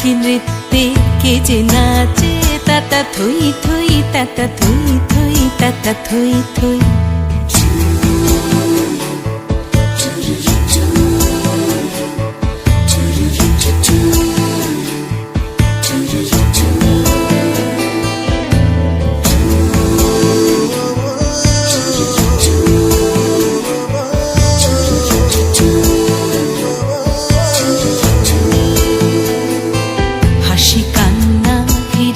নীতি নৃত্যে কে যে নাচে তাতা থুই থুই তাতা থুই থুই তাতা থুই থই।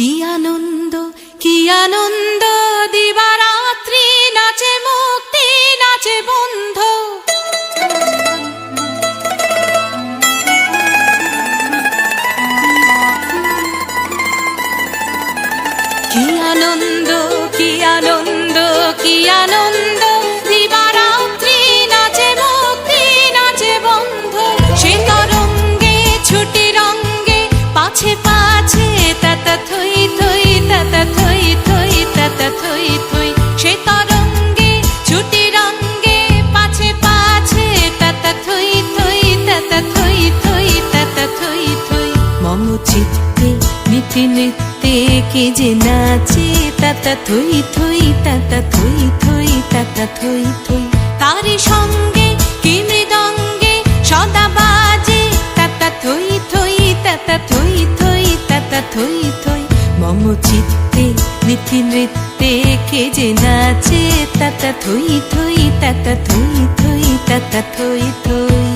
কি আনন্দ কি আনন্দ? নীতি নৃত্যে কে যে নাচে, তাতা থই থই, তাতা থই থই, তাতা থই থই। তারি সঙ্গে কি মৃদঙ্গে সদা বাজে, তাতা থই থই, তাতা থই থই, তাতা থই থই। মম চিত্তে নীতি নৃত্যে কে যে নাচে, তাতা থই থই, তাতা থই থই, তাতা থই থই।